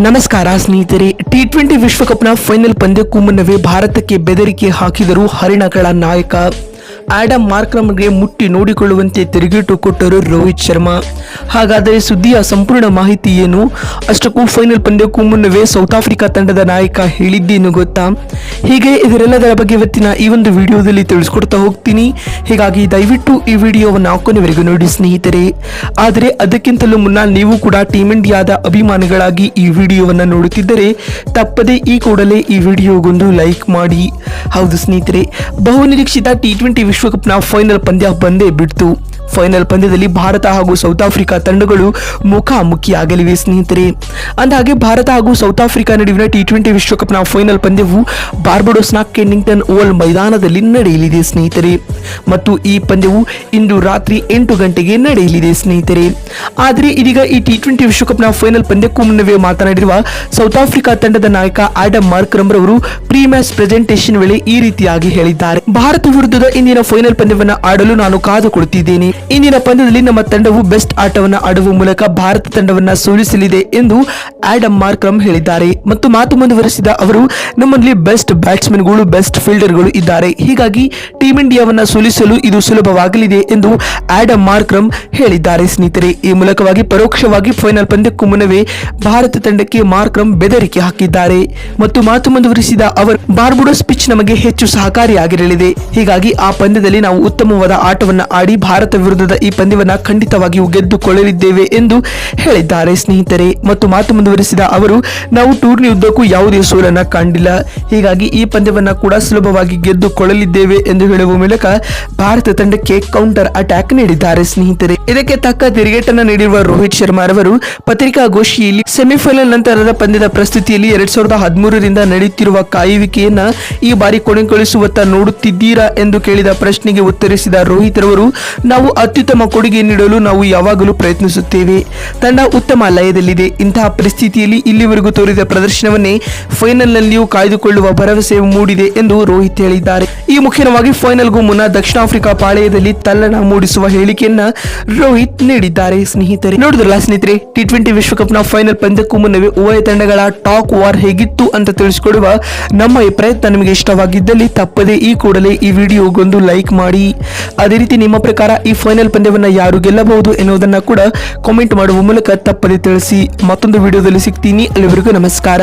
ನಮಸ್ಕಾರ ಸ್ನೇಹಿತರೆ T twenty ವಿಶ್ವಕಪ್ನ ಫೈನಲ್ ಪಂದ್ಯಕ್ಕೂ ಮುನ್ನವೇ ಭಾರತಕ್ಕೆ ಬೆದರಿಕೆ ಹಾಕಿದರು ಹರಿಣಗಳ ನಾಯಕ ಆಡಮ್ ಮಾರ್ಕ್ರಮ್ಗೆ ಮುಟ್ಟಿ ನೋಡಿಕೊಳ್ಳುವಂತೆ ತಿರುಗೇಟು ಕೊಟ್ಟರು ರೋಹಿತ್ ಶರ್ಮಾ. ಹಾಗಾದರೆ ಸುದ್ದಿಯ ಸಂಪೂರ್ಣ ಮಾಹಿತಿ ಏನು? ಅಷ್ಟಕ್ಕೂ ಫೈನಲ್ ಪಂದ್ಯಕ್ಕೂ ಮುನ್ನವೇ ಸೌತ್ ಆಫ್ರಿಕಾ ತಂಡದ ನಾಯಕ ಹೇಳಿದ್ದೇನು ಗೊತ್ತಾ? ಹೀಗೆ ಇದರೆಲ್ಲದರ ಬಗ್ಗೆ ಇವತ್ತಿನ ಈ ಒಂದು ವಿಡಿಯೋದಲ್ಲಿ ತಿಳಿಸ್ಕೊಡ್ತಾ ಹೋಗ್ತೀನಿ. ಹೀಗಾಗಿ ದಯವಿಟ್ಟು ಈ ವಿಡಿಯೋವನ್ನು ಕೊನೆವರೆಗೂ ನೋಡಿ ಸ್ನೇಹಿತರೆ. ಆದರೆ ಅದಕ್ಕಿಂತಲೂ ಮುನ್ನ ನೀವು ಕೂಡ ಟೀಮ್ ಇಂಡಿಯಾದ ಅಭಿಮಾನಿಗಳಾಗಿ ಈ ವಿಡಿಯೋವನ್ನು ನೋಡುತ್ತಿದ್ದರೆ ತಪ್ಪದೆ ಈ ಕೂಡಲೇ ಈ ವಿಡಿಯೋಗೊಂದು ಲೈಕ್ ಮಾಡಿ. ಹೌದು ಸ್ನೇಹಿತರೆ, ಬಹುನಿರೀಕ್ಷಿತ ಟಿ ಟ್ವೆಂಟಿ ವಿಶ್ವಕಪ್ನ ಫೈನಲ್ ಪಂದ್ಯ ಬಂದೇ ಬಿಡ್ತು. ಫೈನಲ್ ಪಂದ್ಯದಲ್ಲಿ ಭಾರತ ಹಾಗೂ ಸೌತ್ ಆಫ್ರಿಕಾ ತಂಡಗಳು ಮುಖಾಮುಖಿಯಾಗಲಿವೆ, ಸ್ನೇಹಿತರೆ. ಅಂದಹಾಗೆ, ಭಾರತ ಹಾಗೂ ಸೌತ್ ಆಫ್ರಿಕಾ ನಡುವಿನ ಟಿ ಟ್ವೆಂಟಿ ವಿಶ್ವಕಪ್ನ ಫೈನಲ್ ಪಂದ್ಯವು ಬಾರ್ಬಡೋಸ್ನ ಕೆನ್ನಿಂಗ್ಟನ್ ಓವಲ್ ಮೈದಾನದಲ್ಲಿ ನಡೆಯಲಿದೆ, ಸ್ನೇಹಿತರೆ. ಮತ್ತು ಈ ಪಂದ್ಯವು ಇಂದು ರಾತ್ರಿ ಎಂಟು ಗಂಟೆಗೆ ನಡೆಯಲಿದೆ, ಸ್ನೇಹಿತರೆ. ಆದರೆ, ಇದೀಗ ಈ ಟಿ ಟ್ವೆಂಟಿ ವಿಶ್ವಕಪ್ನ ಫೈನಲ್ ಪಂದ್ಯಕ್ಕೂ ಮುನ್ನವೇ ಮಾತನಾಡಿರುವ ಸೌತ್ ಆಫ್ರಿಕಾ ತಂಡದ ನಾಯಕ ಆಡಮ್ ಮಾರ್ಕ್ರಮ್ ರವರು ಪ್ರೀ ಮ್ಯಾಚ್ ಪ್ರೆಸೆಂಟೇಷನ್ ವೇಳೆ ಈ ರೀತಿಯಾಗಿ ಹೇಳಿದ್ದಾರೆ. ಭಾರತ ವಿರುದ್ಧದ ಇಂದಿನ ಫೈನಲ್ ಪಂದ್ಯವನ್ನು ಆಡಲು ನಾನು ಕಾದು ಕೊಡುತ್ತಿದ್ದೇನೆ. ಇಂದಿನ ಪಂದ್ಯದಲ್ಲಿ ನಮ್ಮ ತಂಡವು ಬೆಸ್ಟ್ ಆಟವನ್ನು ಆಡುವ ಮೂಲಕ ಭಾರತ ತಂಡವನ್ನು ಸೋಲಿಸಲಿದೆ ಎಂದು ಆಡಮ್ ಮಾರ್ಕ್ರಮ್ ಹೇಳಿದ್ದಾರೆ. ಮತ್ತು ಮಾತು ಮುಂದುವರೆಸಿದ ಅವರು, ನಮ್ಮಲ್ಲಿ ಬೆಸ್ಟ್ ಬ್ಯಾಟ್ಸ್ಮನ್ಗಳು, ಬೆಸ್ಟ್ ಫೀಲ್ಡರ್ಗಳು ಇದ್ದಾರೆ. ಹೀಗಾಗಿ ಟೀಮ್ ಇಂಡಿಯಾವನ್ನು ಸೋಲಿಸಲು ಇದು ಸುಲಭವಾಗಲಿದೆ ಎಂದು ಆಡಮ್ ಮಾರ್ಕ್ರಮ್ ಹೇಳಿದ್ದಾರೆ. ಸ್ನೇಹಿತರೆ, ಈ ಮೂಲಕವಾಗಿ ಪರೋಕ್ಷವಾಗಿ ಫೈನಲ್ ಪಂದ್ಯಕ್ಕೂ ಮುನ್ನವೇ ಭಾರತ ತಂಡಕ್ಕೆ ಮಾರ್ಕ್ರಮ್ ಬೆದರಿಕೆ ಹಾಕಿದ್ದಾರೆ. ಮತ್ತು ಮಾತು ಮುಂದುವರಿಸಿದ ಅವರು, ಬಾರ್ಬುಡೋಸ್ ಪಿಚ್ ನಮಗೆ ಹೆಚ್ಚು ಸಹಕಾರಿಯಾಗಿರಲಿದೆ. ಹೀಗಾಗಿ ಆ ಪಂದ್ಯದಲ್ಲಿ ನಾವು ಉತ್ತಮವಾದ ಆಟವನ್ನು ಆಡಿ ಭಾರತ ವಿರುದ್ಧದ ಈ ಪಂದ್ಯವನ್ನು ಖಂಡಿತವಾಗಿಯೂ ಗೆದ್ದುಕೊಳ್ಳಲಿದ್ದೇವೆ ಎಂದು ಹೇಳಿದ್ದಾರೆ ಸ್ನೇಹಿತರೆ. ಮತ್ತು ಮಾತು ಮುಂದುವರಿಸಿದ ಅವರು, ನಾವು ಟೂರ್ನಿ ಉದ್ದಕ್ಕೂ ಯಾವುದೇ ಸೋಲನ್ನು ಕಂಡಿಲ್ಲ ಹೀಗಾಗಿ ಈ ಪಂದ್ಯವನ್ನ ಕೂಡ ಸುಲಭವಾಗಿ ಗೆದ್ದುಕೊಳ್ಳಲಿದ್ದೇವೆ ಎಂದು ಹೇಳುವ ಮೂಲಕ ಭಾರತ ತಂಡಕ್ಕೆ ಕೌಂಟರ್ ಅಟ್ಯಾಕ್ ನೀಡಿದ್ದಾರೆ ಸ್ನೇಹಿತರೆ. ಇದಕ್ಕೆ ತಕ್ಕ ತಿರುಗೇಟನ್ನು ನೀಡಿರುವ ರೋಹಿತ್ ಶರ್ಮಾ ರವರು ಪತ್ರಿಕಾಗೋಷ್ಠಿಯಲ್ಲಿ ಸೆಮಿಫೈನಲ್ ನಂತರದ ಪಂದ್ಯದ ಪ್ರಸ್ತುತಿಯಲ್ಲಿ ಎರಡ್ ಸಾವಿರದ ಹದಿಮೂರರಿಂದ ನಡೆಯುತ್ತಿರುವ ಕಾಯುವಿಕೆಯನ್ನ ಈ ಬಾರಿ ಕೊನೆಗೊಳಿಸುವತ್ತ ನೋಡುತ್ತಿದ್ದೀರಾ ಎಂದು ಕೇಳಿದ ಪ್ರಶ್ನೆಗೆ ಉತ್ತರಿಸಿದ ರೋಹಿತ್ ರವರು, ನಾವು ಅತ್ಯುತ್ತಮ ಕೊಡುಗೆ ನೀಡಲು ನಾವು ಯಾವಾಗಲೂ ಪ್ರಯತ್ನಿಸುತ್ತೇವೆ. ತಂಡ ಉತ್ತಮ ಲಯದಲ್ಲಿದೆ. ಇಂತಹ ಪರಿಸ್ಥಿತಿಯಲ್ಲಿ ಇಲ್ಲಿವರೆಗೂ ತೋರಿದ ಪ್ರದರ್ಶನವನ್ನೇ ಫೈನಲ್ನಲ್ಲಿಯೂ ಕಾಯ್ದುಕೊಳ್ಳುವ ಭರವಸೆ ಮೂಡಿದೆ ಎಂದು ರೋಹಿತ್ ಹೇಳಿದ್ದಾರೆ. ಈ ಮುಖ್ಯವಾಗಿ ಫೈನಲ್ಗೂ ಮುನ್ನ ದಕ್ಷಿಣ ಆಫ್ರಿಕಾ ಪಾಳೆಯದಲ್ಲಿ ತಲ್ಲಣ ಮೂಡಿಸುವ ಹೇಳಿಕೆಯನ್ನ ರೋಹಿತ್ ನೀಡಿದ್ದಾರೆ. ಸ್ನೇಹಿತರೆ, ನೋಡಿದ್ರಲ್ಲ ಸ್ನೇಹಿತರೆ ಟಿ ಟ್ವೆಂಟಿ ವಿಶ್ವಕಪ್ನ ಫೈನಲ್ ಪಂದ್ಯಕ್ಕೂ ಮುನ್ನವೇ ಉಭಯ ತಂಡಗಳ ಟಾಕ್ ವಾರ್ ಹೇಗಿತ್ತು ಅಂತ ತಿಳಿಸಿಕೊಡುವ ನಮ್ಮ ಈ ಪ್ರಯತ್ನ ನಿಮಗೆ ಇಷ್ಟವಾಗಿದ್ದಲ್ಲಿ ತಪ್ಪದೆ ಈ ಕೂಡಲೇ ಈ ವಿಡಿಯೋಗೊಂದು ಲೈಕ್ ಮಾಡಿ. ಅದೇ ರೀತಿ ನಿಮ್ಮ ಪ್ರಕಾರ ಈ ಫೈನಲ್ ಪಂದ್ಯವನ್ನು ಯಾರು ಗೆಲ್ಲಬಹುದು ಎನ್ನುವುದನ್ನು ಕೂಡ ಕಾಮೆಂಟ್ ಮಾಡುವ ಮೂಲಕ ತಪ್ಪದೆ ತಿಳಿಸಿ. ಮತ್ತೊಂದು ವಿಡಿಯೋದಲ್ಲಿ ಸಿಗ್ತೀನಿ. ಅಲ್ಲಿವರೆಗೂ ನಮಸ್ಕಾರ.